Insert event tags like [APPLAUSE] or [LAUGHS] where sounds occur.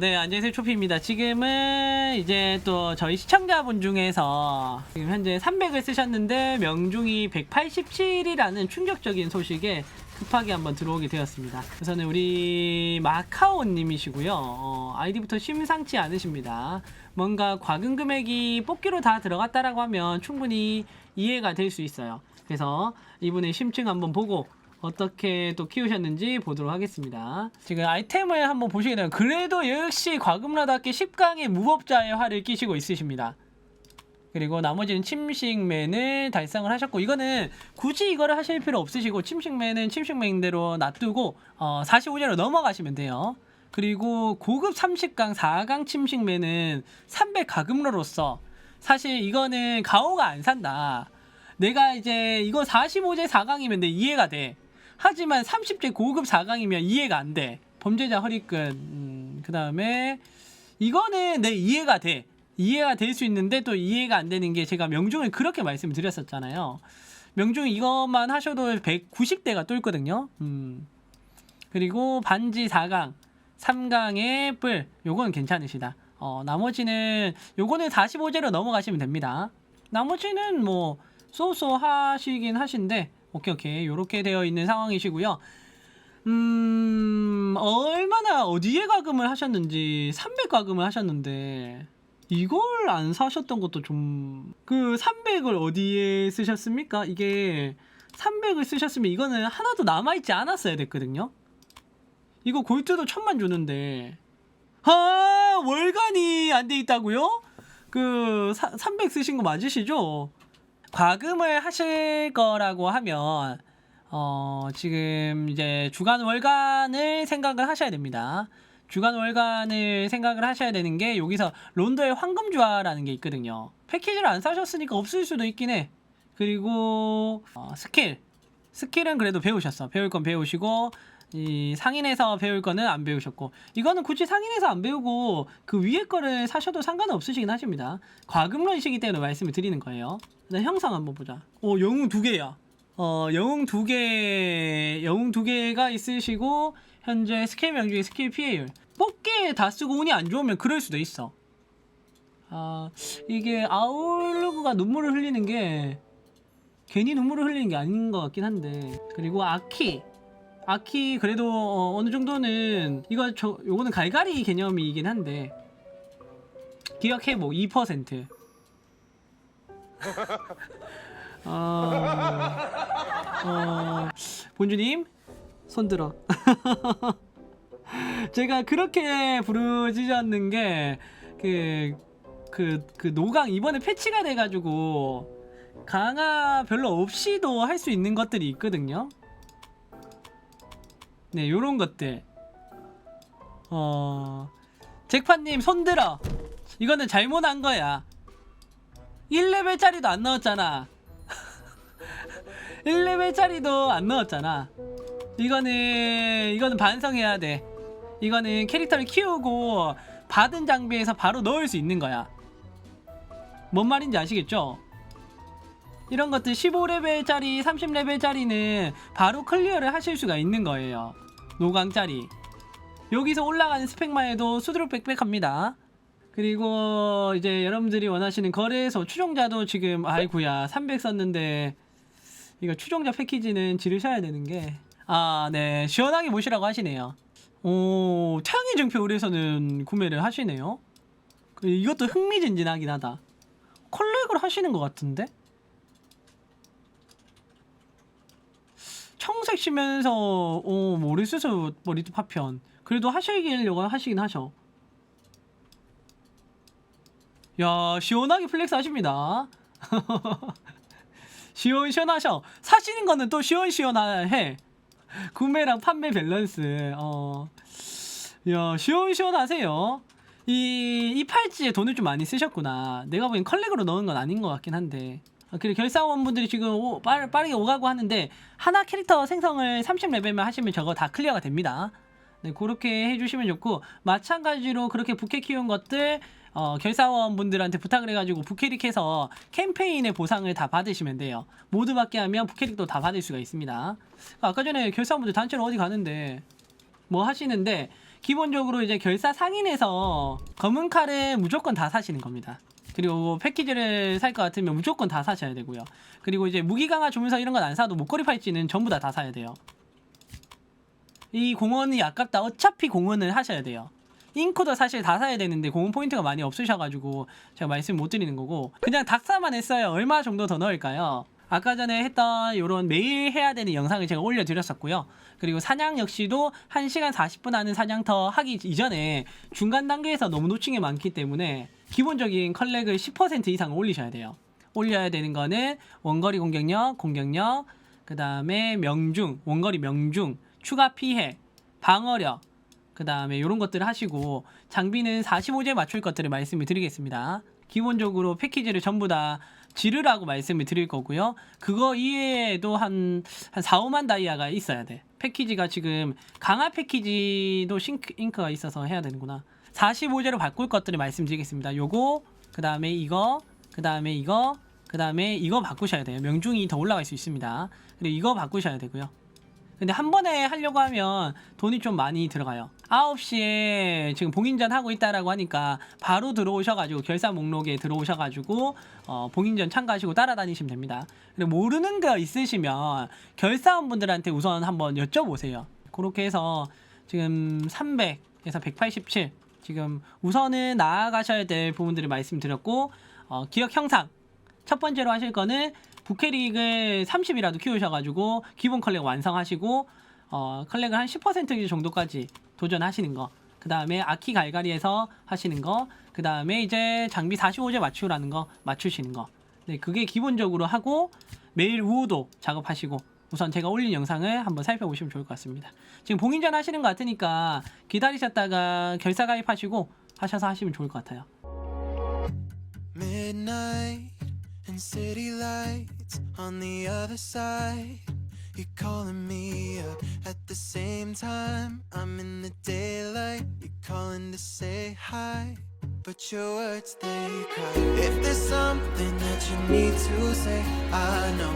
네, 안녕하세요. 초피입니다. 지금은 이제 또 저희 시청자분 중에서 지금 현재 300을 쓰셨는데 명중이 187이라는 충격적인 소식에 급하게 한번 들어오게 되었습니다. 우선은 우리 마카오님이시고요. 어, 아이디부터 심상치 않으십니다. 뭔가 과금 금액이 뽑기로 다 들어갔다라고 하면 충분히 이해가 될 수 있어요. 그래서 이분의 심층 한번 보고 어떻게 또 키우셨는지 보도록 하겠습니다. 지금 아이템을 한번 보시게 되면 그래도 역시 과금라답게 10강의 무법자의 활을 끼시고 있으십니다. 그리고 나머지는 침식맨을 달성을 하셨고 이거는 굳이 이거를 하실 필요 없으시고 침식맨은 침식맨대로 놔두고 어, 45제로 넘어가시면 돼요. 그리고 고급 30강 4강 침식맨은 300 가금러로서 사실 이거는 가오가 안 산다. 내가 이제 이거 45제 4강이면 내 이해가 돼. 하지만 30제 고급 4강이면 이해가 안 돼. 범죄자 허리끈. 음, 그 다음에 이거는 내 이해가 돼. 이해가 될 수 있는데 또 이해가 안 되는 게 제가 명중을 그렇게 말씀을 드렸었잖아요. 명중 이것만 하셔도 190대가 뚫거든요. 음. 그리고 반지 4강, 3강의 뿔. 요거는 괜찮으시다. 어, 나머지는 요거는 45제로 넘어가시면 됩니다. 나머지는 뭐 쏘쏘 하시긴 하신데 오케이 오케이 요렇게 되어 있는 상황이시고요. 음 얼마나 어디에 가금을 하셨는지 300 가금을 하셨는데 이걸 안 사셨던 것도 좀 그 300을 어디에 쓰셨습니까? 이게 300을 쓰셨으면 이거는 하나도 남아있지 않았어야 됐거든요. 이거 골드도 천만 주는데 아 월간이 안 돼 있다고요? 그 300 쓰신 거 맞으시죠? 과금을 하실 거라고 하면 어 지금 이제 주간 월간을 생각을 하셔야 됩니다. 주간 월간을 생각을 하셔야 되는 게 여기서 론더의 황금주화라는 게 있거든요. 패키지를 안 사셨으니까 없을 수도 있긴 해. 그리고 어, 스킬 스킬은 그래도 배우셨어. 배울 건 배우시고 이 상인에서 배울 거는 안 배우셨고 이거는 굳이 상인에서 안 배우고 그 위에 거를 사셔도 상관은 없으시긴 하십니다. 과금론이시기 때문에 말씀을 드리는 거예요. 일단 형상 한번 보자. 오 영웅 두 개야. 어 영웅 두 개, 영웅 두 개가 있으시고 현재 스킬 명중에 스킬 피해율 뽑기에 다 쓰고 운이 안 좋으면 그럴 수도 있어. 아 이게 아울루그가 눈물을 흘리는 게 괜히 눈물을 흘리는 게 아닌 것 같긴 한데 그리고 아키 아키 그래도 어, 느 정도는 이거 저 요거는 갈갈이 개념이긴 한데 기억 회복 2% 어, 어, 본주님 손 들어 [LAUGHS] 제가 그렇게 부르짖었는 게 그 그, 그 노강 이번에 패치가 돼가지고 강화 별로 없이도 할 수 있는 것들이 있거든요. 네, 요런 것들. 어, 잭파님 손들어. 이거는 잘못한 거야. 1레벨짜리도 안 넣었잖아. [LAUGHS] 1레벨짜리도 안 넣었잖아. 이거는, 이거는 반성해야 돼. 이거는 캐릭터를 키우고 받은 장비에서 바로 넣을 수 있는 거야. 뭔 말인지 아시겠죠? 이런 것들 15레벨짜리, 30레벨짜리는 바로 클리어를 하실 수가 있는 거예요. 노강짜리. 여기서 올라가는 스펙만 해도 수두룩 빽빽합니다. 그리고 이제 여러분들이 원하시는 거래소 추종자도 지금 아이구야 300 썼는데 이거 추종자 패키지는 지르셔야 되는 게 아, 네. 시원하게 모시라고 하시네요. 오, 태양의 증표 의뢰서는 구매를 하시네요. 그 이것도 흥미진진하긴 하다. 컬렉을 하시는 것 같은데? 시면서 어, 머리수수 머리도 파편. 그래도 하시려고 하시긴 하셔. 야 시원하게 플렉스 하십니다. [LAUGHS] 시원시원하셔. 사시는 거는 또 시원시원해. 구매랑 판매 밸런스. 어. 야 시원시원하세요. 이, 이 팔찌에 돈을 좀 많이 쓰셨구나. 내가 보기엔 컬렉으로 넣은 건 아닌 것 같긴 한데. 아, 그리고 결사원분들이 지금 오, 빠르, 빠르게 오가고 하는데 하나 캐릭터 생성을 30레벨만 하시면 저거 다 클리어가 됩니다. 네, 그렇게 해주시면 좋고 마찬가지로 그렇게 부캐 키운 것들 어, 결사원분들한테 부탁을 해가지고 부캐릭해서 캠페인의 보상을 다 받으시면 돼요. 모두 받게 하면 부캐릭도 다 받을 수가 있습니다. 아까 전에 결사원분들 단체로 어디 가는데 뭐 하시는데 기본적으로 이제 결사 상인에서 검은 칼은 무조건 다 사시는 겁니다. 그리고 패키지를 살 것 같으면 무조건 다 사셔야 되고요. 그리고 이제 무기 강화 조문서 이런 건 안 사도 목걸이 팔찌는 전부 다 다 사야 돼요. 이 공원이 아깝다. 어차피 공원을 하셔야 돼요. 잉코도 사실 다 사야 되는데 공원 포인트가 많이 없으셔가지고 제가 말씀 못 드리는 거고 그냥 닥사만 했어요. 얼마 정도 더 넣을까요? 아까 전에 했던 이런 매일 해야 되는 영상을 제가 올려드렸었고요. 그리고 사냥 역시도 1시간 40분 하는 사냥터 하기 이전에 중간 단계에서 너무 놓친 게 많기 때문에 기본적인 컬렉을 10% 이상 올리셔야 돼요. 올려야 되는 거는 원거리 공격력, 공격력, 그 다음에 명중, 원거리 명중, 추가 피해, 방어력, 그 다음에 이런 것들을 하시고 장비는 45제 맞출 것들을 말씀을 드리겠습니다. 기본적으로 패키지를 전부 다 지르라고 말씀을 드릴 거고요. 그거 이외에도 한, 한 4, 5만 다이아가 있어야 돼. 패키지가 지금 강화 패키지도 싱크, 잉크가 있어서 해야 되는구나. 45제로 바꿀 것들을 말씀드리겠습니다. 요거, 그 다음에 이거, 그 다음에 이거, 그 다음에 이거 바꾸셔야 돼요. 명중이 더 올라갈 수 있습니다. 그리고 이거 바꾸셔야 되고요. 근데 한 번에 하려고 하면 돈이 좀 많이 들어가요. 9시에 지금 봉인전 하고 있다라고 하니까 바로 들어오셔가지고 결산 목록에 들어오셔가지고 어, 봉인전 참가하시고 따라다니시면 됩니다. 그리고 모르는 거 있으시면 결사원분들한테 우선 한번 여쭤보세요. 그렇게 해서 지금 300에서 187 지금 우선은 나아가셔야 될 부분들을 말씀드렸고 어, 기억 형상 첫 번째로 하실 거는 부캐릭을 30이라도 키우셔가지고 기본 컬렉 완성하시고 어, 컬렉을 한 10% 정도까지 도전하시는 거. 그 다음에 아키 갈갈이에서 하시는 거. 그 다음에 이제 장비 45제 맞추라는 거 맞추시는 거. 네, 그게 기본적으로 하고 매일 우호도 작업하시고 우선 제가 올린 영상을 한번 살펴보시면 좋을 것 같습니다. 지금 봉인전 하시는 것 같으니까 기다리셨다가 결사 가입하시고 하셔서 하시면 좋을 것 같아요. Midnight city lights on the other side. You're calling me up at the same time. I'm in the daylight. You're calling to say hi. But your words they cry. If there's something that you need to say, I know